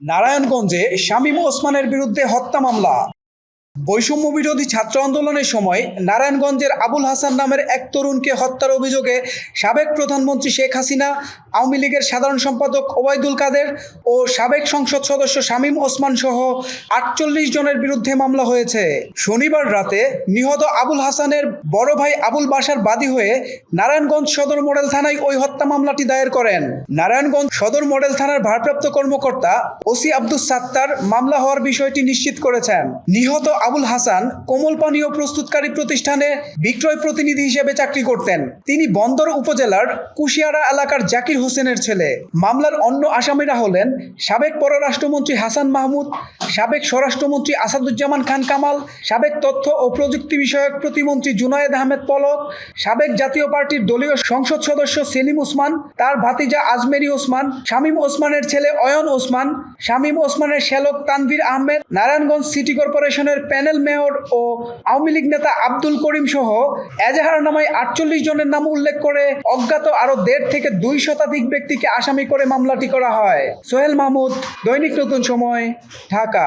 নারায়ণগঞ্জে শামীম ওসমানের বিরুদ্ধে হত্যা মামলা। বৈষম্য বিরোধী ছাত্র আন্দোলনের সময় নারায়ণগঞ্জের আবুল হাসান নামের এক তরুণকে হত্যার অভিযোগে সাবেক প্রধানমন্ত্রী শেখ হাসিনা, আওয়ামী লীগের সাধারণ সম্পাদক ওবায়দুল কাদের ও সাবেক সংসদ সদস্য শামীম ওসমান সহ আটচল্লিশ জনের বিরুদ্ধে মামলা হয়েছে। শনিবার রাতে নিহত আবুল হাসানের বড় ভাই আবুল বাসার বাদী হয়ে নারায়ণগঞ্জ সদর মডেল থানায় ওই হত্যা মামলাটি দায়ের করেন। নারায়ণগঞ্জ সদর মডেল থানার ভারপ্রাপ্ত কর্মকর্তা ওসি আব্দুস সাত্তার মামলা হওয়ার বিষয়টি নিশ্চিত করেছেন। নিহত আবুল হাসান কোমল পানীয় প্রস্তুতকারী প্রতিষ্ঠানে বিক্রয় প্রতিনিধি হিসেবে চাকরি করতেন। তিনি বন্দর উপজেলার কুশিয়ারা এলাকার জাকির হোসেনের ছেলে। মামলার অন্য আসামিরা হলেন সাবেক পররাষ্ট্রমন্ত্রী হাসান মাহমুদ, সাবেক স্বরাষ্ট্রমন্ত্রী আসাদুজ্জামান খান কামাল, সাবেক তথ্য ও প্রযুক্তি বিষয়ক প্রতিমন্ত্রী জুনায়েদ আহমেদ পলক, সাবেক জাতীয় পার্টির দলীয় সংসদ সদস্য সেলিম ওসমান, তার ভাতিজা আজমেরি ওসমান, শামীম ওসমানের ছেলে অয়ন ওসমান, শামীম ওসমানের শ্যালক তানভীর আহমেদ, নারায়ণগঞ্জ সিটি কর্পোরেশনের প্যানেল মেয়র ও আওয়ামী লীগ নেতা আব্দুল করিম সহ এজাহার নামায় আটচল্লিশ জনের নাম উল্লেখ করে অজ্ঞাত আরও দেড় থেকে দুই শতাধিক ব্যক্তিকে আসামি করে মামলাটি করা হয়। সোহেল মাহমুদ, দৈনিক নতুন সময়, ঢাকা।